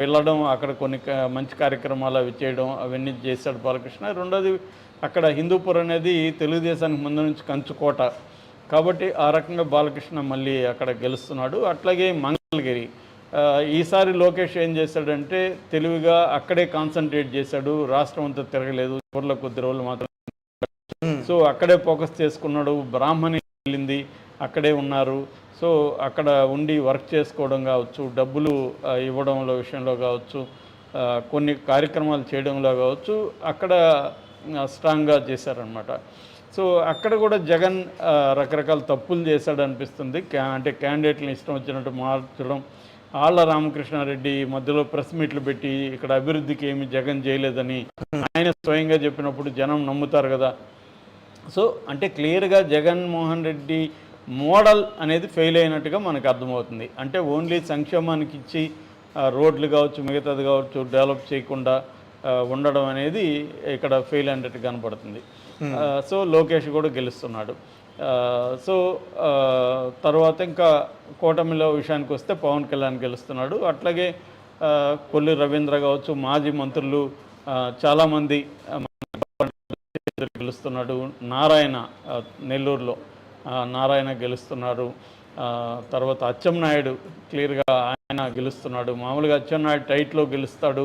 వెళ్ళడం అక్కడ కొన్ని మంచి కార్యక్రమాలు అవి చేయడం అవన్నీ చేశాడు బాలకృష్ణ. రెండోది అక్కడ హిందూపూర్ అనేది తెలుగుదేశానికి ముందు నుంచి కంచుకోట కాబట్టి ఆ రకంగా బాలకృష్ణ మళ్ళీ అక్కడ గెలుస్తున్నాడు. అట్లాగే మంగళగిరి. ఈసారి లోకేష్ ఏం చేశాడంటే తెలివిగా అక్కడే కాన్సన్ట్రేట్ చేశాడు. రాష్ట్రం అంతా తిరగలేదు. ఊర్లో కొద్ది రోజులు మాత్రం సో అక్కడే ఫోకస్ చేసుకున్నాడు. బ్రాహ్మణి వెళ్ళింది. అక్కడే ఉన్నారు. సో అక్కడ ఉండి వర్క్ చేసుకోవడం కావచ్చు డబ్బులు ఇవ్వడంలో విషయంలో కావచ్చు కొన్ని కార్యక్రమాలు చేయడంలో కావచ్చు అక్కడ స్ట్రాంగ్గా చేశారనమాట సో అక్కడ కూడా జగన్ రకరకాల తప్పులు చేశాడు అనిపిస్తుంది. క్యా అంటే క్యాండిడేట్ని ఇష్టం వచ్చినట్టు మార్చడం ఆళ్ళ రామకృష్ణారెడ్డి మధ్యలో ప్రెస్ మీట్లు పెట్టి ఇక్కడ అభివృద్ధికి ఏమి జగన్ చేయలేదని ఆయన స్వయంగా చెప్పినప్పుడు జనం నమ్ముతారు కదా. సో అంటే క్లియర్గా జగన్మోహన్ రెడ్డి మోడల్ అనేది ఫెయిల్ అయినట్టుగా మనకు అర్థమవుతుంది. అంటే ఓన్లీ సంక్షేమానికి ఇచ్చి రోడ్లు కావచ్చు మిగతాది కావచ్చు డెవలప్ చేయకుండా ఉండడం అనేది ఇక్కడ ఫెయిల్ అయినట్టు కనపడుతుంది. సో లోకేష్ కూడా గెలుస్తున్నాడు. సో తర్వాత ఇంకా కూటమిలో విషయానికి వస్తే పవన్ కళ్యాణ్ గెలుస్తున్నాడు. అట్లాగే కొల్లి రవీంద్ర కావచ్చు మాజీ మంత్రులు చాలామంది గెలుస్తున్నాడు. నారాయణ నెల్లూరులో. నారాయణ గెలుస్తున్నారు తర్వాత అచ్చెన్నాయుడు క్లియర్గా ఆయన గెలుస్తున్నాడు. మామూలుగా అచ్చెన్నాయుడు టైట్లో గెలుస్తాడు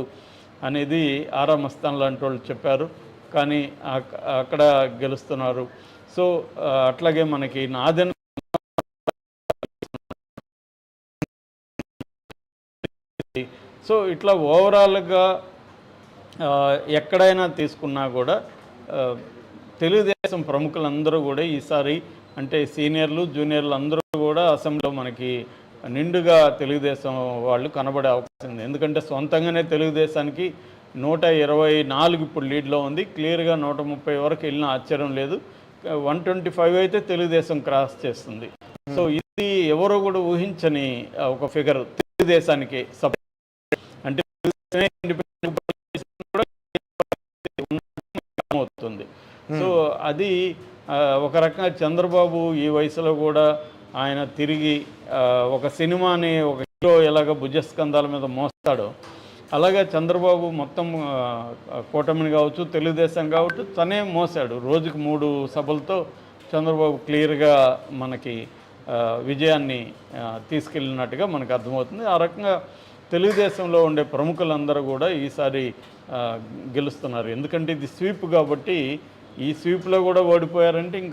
అనేది ఆరా మస్తాన్ లాంటి వాళ్ళు చెప్పారు. కానీ అక్కడ గెలుస్తున్నారు. సో అట్లాగే మనకి నాదెన్ సో ఇట్లా ఓవరాల్గా ఎక్కడైనా తీసుకున్నా కూడా తెలుగుదేశం ప్రముఖులందరూ కూడా ఈసారి అంటే సీనియర్లు జూనియర్లు అందరూ కూడా అసెంబ్లీలో మనకి నిండుగా తెలుగుదేశం వాళ్ళు కనబడే అవకాశం ఉంది. ఎందుకంటే సొంతంగానే తెలుగుదేశానికి నూట ఇరవై నాలుగు ఇప్పుడు లీడ్లో ఉంది. క్లియర్గా నూట ముప్పై వరకు వెళ్ళిన ఆశ్చర్యం లేదు. వన్ ట్వంటీ ఫైవ్ అయితే తెలుగుదేశం క్రాస్ చేస్తుంది. సో ఇది ఎవరో కూడా ఊహించని ఒక ఫిగర్ తెలుగుదేశానికి సప- అంటే అవుతుంది. సో అది ఆ, ఒక రకంగా చంద్రబాబు ఈ వయసులో కూడా ఆయన తిరిగి ఒక సినిమాని ఒక హీరో ఎలాగ భుజస్కంధాల మీద మోస్తాడో అలాగే చంద్రబాబు మొత్తం కూటమిని కావచ్చు తెలుగుదేశం కావచ్చు తనే మోసాడు రోజుకు మూడు సభలతో చంద్రబాబు క్లియర్గా మనకి విజయాన్ని తీసుకెళ్ళినట్టుగా మనకు అర్థమవుతుంది. ఆ రకంగా తెలుగుదేశంలో ఉండే ప్రముఖులందరూ కూడా ఈసారి గెలుస్తున్నారు. ఎందుకంటే ఇది స్వీప్ కాబట్టి ఈ స్వీప్లో కూడా ఓడిపోయారంటే ఇంకా